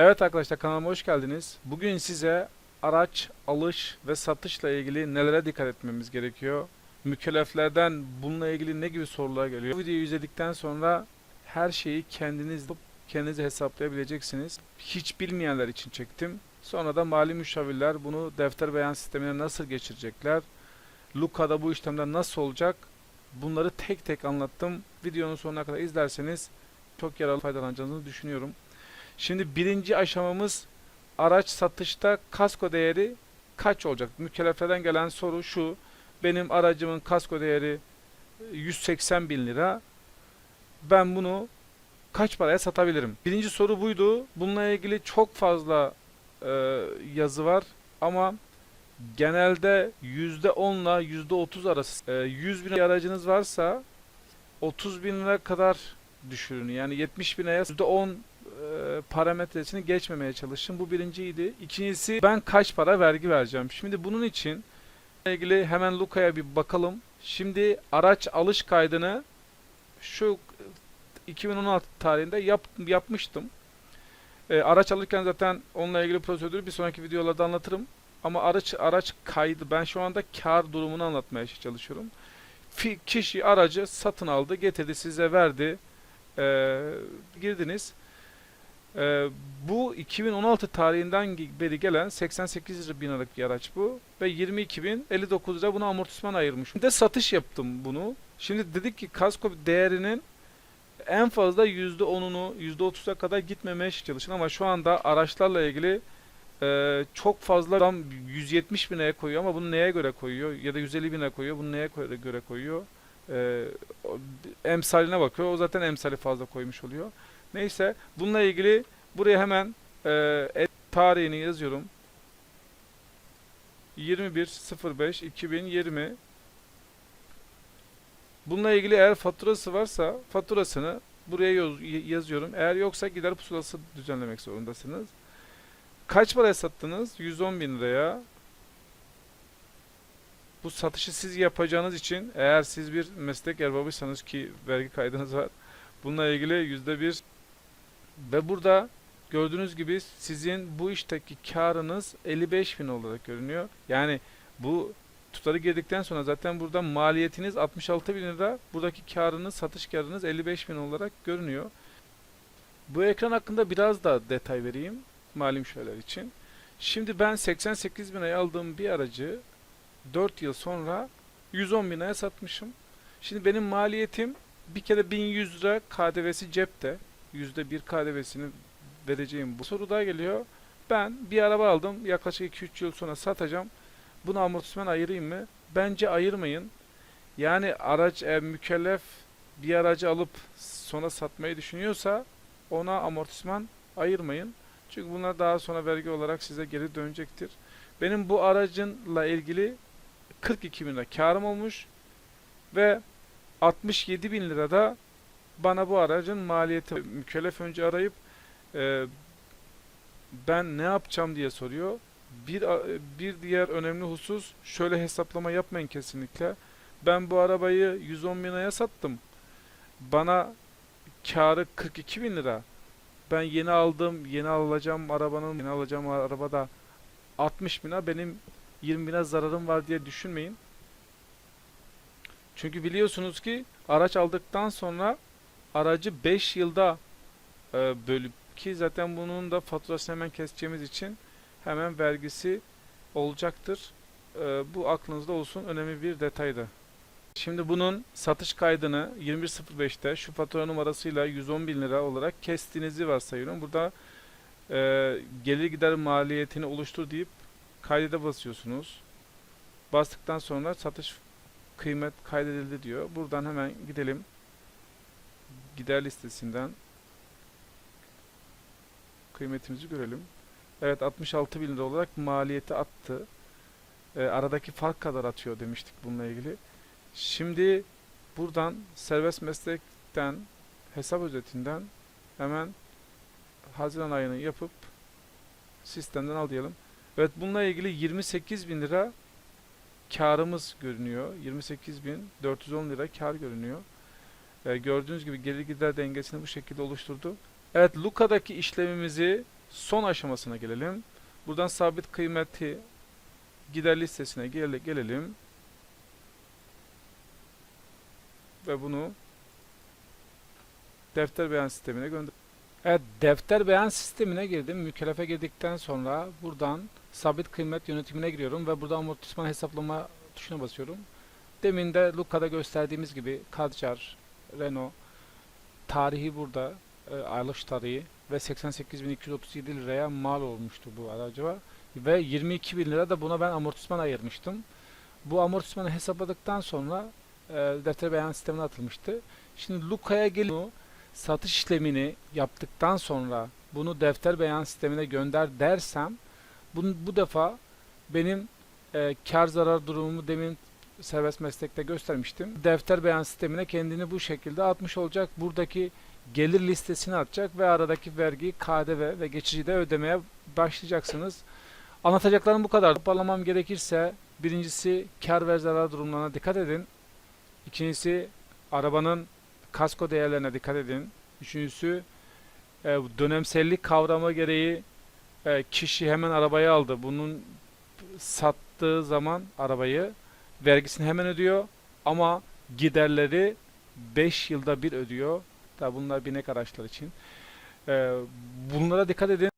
Evet arkadaşlar kanalıma hoş geldiniz. Bugün size araç alış ve satışla ilgili nelere dikkat etmemiz gerekiyor? Mükelleflerden bununla ilgili ne gibi sorular geliyor? Bu videoyu izledikten sonra her şeyi kendiniz kendiniz hesaplayabileceksiniz. Hiç bilmeyenler için çektim. Sonra da mali müşavirler bunu defter beyan sistemine nasıl geçirecekler? Luka'da bu işlemler nasıl olacak? Bunları tek tek anlattım. Videonun sonuna kadar izlerseniz çok yararlı faydalanacağınızı düşünüyorum. Şimdi birinci aşamamız araç satışta kasko değeri kaç olacak? Mükelleflerden gelen soru şu. Benim aracımın kasko değeri 180 bin lira. Ben bunu kaç paraya satabilirim? Birinci soru buydu. Bununla ilgili çok fazla e, yazı var ama genelde %10 ile %30 arası. E, 100 bin aracınız varsa 30 bin lira kadar düşürün. Yani 70 bin liraya %10 e, parametresini geçmemeye çalışın. Bu birinciydi. İkincisi ben kaç para vergi vereceğim. Şimdi bunun için ilgili hemen Luka'ya bir bakalım. Şimdi araç alış kaydını şu 2016 tarihinde yap, yapmıştım. E, araç alırken zaten onunla ilgili prosedürü bir sonraki videolarda anlatırım. Ama araç araç kaydı ben şu anda kar durumunu anlatmaya çalışıyorum. Fi- kişi aracı satın aldı, getirdi, size verdi. E, girdiniz. Ee, bu 2016 tarihinden beri gelen 88 bin liralık bir araç bu ve 22 bin 59 lira buna amortisman ayırmış. Bir de satış yaptım bunu. Şimdi dedik ki kasko değerinin en fazla %10'unu %30'a kadar gitmemeye çalışın ama şu anda araçlarla ilgili e, çok fazla adam 170 bine koyuyor ama bunu neye göre koyuyor ya da 150 bine koyuyor bunu neye göre koyuyor e, emsaline bakıyor o zaten emsali fazla koymuş oluyor. Neyse bununla ilgili buraya hemen e, tarihini yazıyorum. 21.05.2020 Bununla ilgili eğer faturası varsa faturasını buraya yazıyorum. Eğer yoksa gider pusulası düzenlemek zorundasınız. Kaç paraya sattınız? 110 bin liraya. Bu satışı siz yapacağınız için eğer siz bir meslek erbabıysanız ki vergi kaydınız var. Bununla ilgili yüzde bir ve burada gördüğünüz gibi sizin bu işteki karınız 55 bin olarak görünüyor. Yani bu tutarı girdikten sonra zaten burada maliyetiniz 66 bin lira. Buradaki karınız, satış karınız 55 bin olarak görünüyor. Bu ekran hakkında biraz da detay vereyim malim şeyler için. Şimdi ben 88 bin aldığım bir aracı 4 yıl sonra 110 bin satmışım. Şimdi benim maliyetim bir kere 1100 lira KDV'si cepte. %1 KDV'sini vereceğim bu soru daha geliyor. Ben bir araba aldım. Yaklaşık 2-3 yıl sonra satacağım. Bunu amortisman ayırayım mı? Bence ayırmayın. Yani araç eğer mükellef bir aracı alıp sonra satmayı düşünüyorsa ona amortisman ayırmayın. Çünkü bunlar daha sonra vergi olarak size geri dönecektir. Benim bu aracınla ilgili 42 bin lira karım olmuş ve 67 bin lirada bana bu aracın maliyeti mükellef önce arayıp e, ben ne yapacağım diye soruyor. Bir bir diğer önemli husus şöyle hesaplama yapmayın kesinlikle. Ben bu arabayı 110 bin liraya sattım. Bana karı 42 bin lira. Ben yeni aldığım, yeni alacağım arabanın, yeni alacağım arabada 60 bine benim 20 bine zararım var diye düşünmeyin. Çünkü biliyorsunuz ki araç aldıktan sonra aracı 5 yılda e, bölüp ki zaten bunun da faturasını hemen keseceğimiz için hemen vergisi olacaktır. E, bu aklınızda olsun önemli bir detaydı. Şimdi bunun satış kaydını 21.05'te şu fatura numarasıyla 110 bin lira olarak kestiğinizi varsayıyorum. Burada e, gelir gider maliyetini oluştur deyip kaydede basıyorsunuz. Bastıktan sonra satış kıymet kaydedildi diyor. Buradan hemen gidelim. Gider listesinden kıymetimizi görelim. Evet 66 bin lira olarak maliyeti attı. E, aradaki fark kadar atıyor demiştik bununla ilgili. Şimdi buradan serbest meslekten hesap özetinden hemen Haziran ayını yapıp sistemden al diyelim. Evet bununla ilgili 28 bin lira karımız görünüyor. 28.410 lira kar görünüyor. Ee, gördüğünüz gibi gelir gider dengesini bu şekilde oluşturdu. Evet Luka'daki işlemimizi son aşamasına gelelim. Buradan sabit kıymeti gider listesine gele- gelelim. Ve bunu defter beyan sistemine gönder. Evet, defter beyan sistemine girdim. Mükellefe girdikten sonra buradan sabit kıymet yönetimine giriyorum ve burada amortisman hesaplama tuşuna basıyorum. Demin de Luka'da gösterdiğimiz gibi Kadjar, Renault tarihi burada, e, ayrılış tarihi ve 88.237 liraya mal olmuştu bu araca ve 22.000 lira da buna ben amortisman ayırmıştım. Bu amortismanı hesapladıktan sonra e, defter beyan sistemine atılmıştı. Şimdi Luka'ya gelip satış işlemini yaptıktan sonra bunu defter beyan sistemine gönder dersem bunu, bu defa benim e, kar zarar durumumu demin serbest meslekte göstermiştim. Defter beyan sistemine kendini bu şekilde atmış olacak. Buradaki gelir listesini atacak ve aradaki vergiyi KDV ve geçicide ödemeye başlayacaksınız. Anlatacaklarım bu kadar. Toparlamam gerekirse birincisi kar ve zarar durumlarına dikkat edin. İkincisi arabanın kasko değerlerine dikkat edin. Üçüncüsü e, dönemsellik kavramı gereği e, kişi hemen arabayı aldı. Bunun sattığı zaman arabayı vergisini hemen ödüyor ama giderleri 5 yılda bir ödüyor. Tabi bunlar binek araçlar için. E, bunlara dikkat edin.